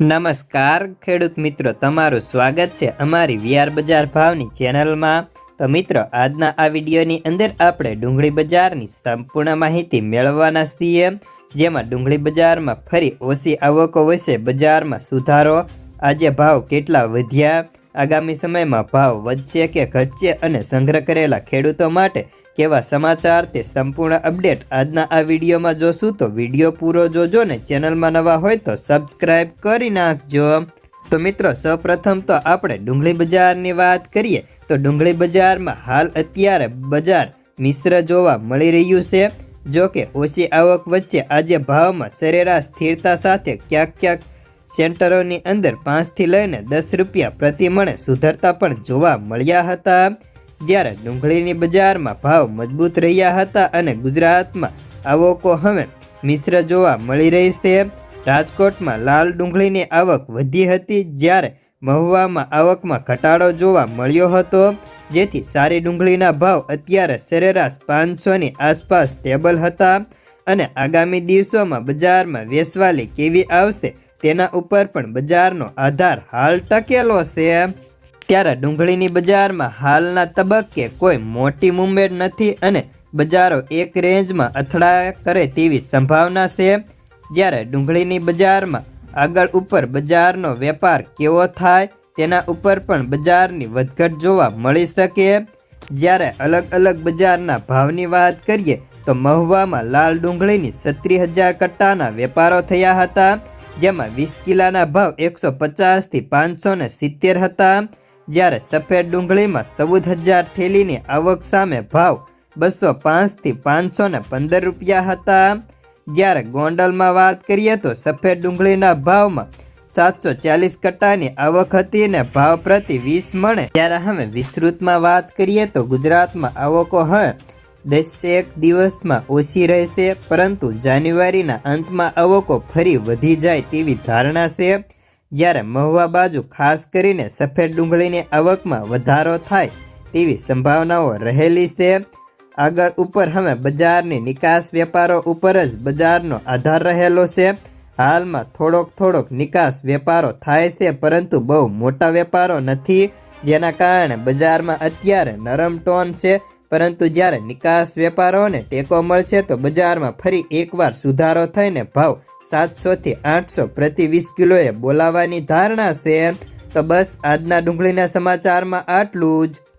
નમસ્કાર, ખેડૂત મિત્રો. તમારું સ્વાગત છે અમારી વિયાર બજાર ભાવની ચેનલમાં. તો મિત્રો, આજના આ વિડીયોની અંદર આપણે ડુંગળી બજારની સંપૂર્ણ માહિતી મેળવવાના છીએ. જેમાં ડુંગળી બજારમાં ફરી ઓછી આવકો વચ્ચે બજારમાં સુધારો, આજે ભાવ કેટલા વધ્યા, આગામી સમયમાં ભાવ વધશે કે ઘટશે, અને સંગ્રહ કરેલા ખેડૂતો માટે કેવા સમાચાર તે સંપૂર્ણ અપડેટ આજના આ વિડીયોમાં જોશું તો વીડિયો પૂરો જોજો ને ચેનલમાં નવા હોય તો સબસ્ક્રાઈબ કરી નાખજો. તો મિત્રો, સૌપ્રથમ તો આપણે ડુંગળી બજારની વાત કરીએ તો ડુંગળી બજારમાં હાલ અત્યારે બજાર મિશ્ર જોવા મળી રહ્યું છે. જો કે ઓછી આવક વચ્ચે આજે ભાવમાં સરેરાશ સ્થિરતા સાથે ક્યાંક ક્યાંક સેન્ટરોની અંદર પાંચથી લઈને દસ રૂપિયા પ્રતિ મણે સુધરતા પણ જોવા મળ્યા હતા. જ્યારે ડુંગળીની બજારમાં ભાવ મજબૂત રહ્યા હતા અને ગુજરાતમાં આવકો હવે મિશ્ર જોવા મળી રહી છે, રાજકોટમાં લાલ ડુંગળીની આવક વધી હતી જ્યારે મહુવામાં આવકમાં ઘટાડો જોવા મળ્યો હતો, જેથી સારી ડુંગળીના ભાવ અત્યારે સરેરાશ પાંચસોની આસપાસ સ્ટેબલ હતા અને આગામી દિવસોમાં બજારમાં વેસવાલી કેવી આવશે તેના ઉપર પણ બજારનો આધાર હાલ ટકેલો છે. ત્યારે ડુંગળીની બજારમાં હાલના તબક્કે કોઈ મોટી મુવમેન્ટ નથી અને બજારો એક રેન્જમાં અથડાયા કરે તેવી સંભાવના છે. જ્યારે ડુંગળીની બજારમાં આગળ ઉપર બજારનો વેપાર કેવો થાય તેના ઉપર પણ બજારની વધઘટ જોવા મળી શકે. જ્યારે અલગ અલગ બજારના ભાવની વાત કરીએ તો મહુવામાં લાલ ડુંગળીની સત્રીસ હજાર કટ્ટાના વેપારો થયા હતા, જેમાં વીસ કિલાના ભાવ એકસો પચાસથી પાંચસો ને સિત્તેર હતા. જ્યારે સફેદ ડુંગળીમાં ચૌદ હજાર થેલીની આવક સામે ભાવ બસો પાંચથી પાંચસો ને પંદર રૂપિયા હતા. જ્યારે ગોંડલમાં વાત કરીએ તો સફેદ ડુંગળીના ભાવમાં સાતસો ચાલીસ કટ્ટાની આવક હતી અને ભાવ પ્રતિ વીસ મળે ત્યારે હવે વિસ્તૃતમાં વાત કરીએ તો ગુજરાતમાં આવકો હવે દસેક દિવસમાં ઓછી રહેશે, પરંતુ જાન્યુઆરીના અંતમાં આવકો ફરી વધી જાય તેવી ધારણા છે. જ્યારે મહુવા બાજુ ખાસ કરીને સફેદ ડુંગળીની આવકમાં વધારો થાય તેવી સંભાવનાઓ રહેલી છે. આગળ ઉપર હવે બજારની નિકાસ વેપારો ઉપર જ બજારનો આધાર રહેલો છે. હાલમાં થોડોક થોડોક નિકાસ વેપારો થાય છે, પરંતુ બહુ મોટા વેપારો નથી, જેના કારણે બજારમાં અત્યારે નરમ ટોન છે. પરંતુ જ્યારે નિકાસ વેપારોને ટેકો મળશે તો બજારમાં ફરી એકવાર સુધારો થઈને ભાવ સાતસોથી આઠસો પ્રતિ વીસ કિલોએ બોલાવાની ધારણા છે. તો બસ આજના ડુંગળીના સમાચારમાં આટલું જ.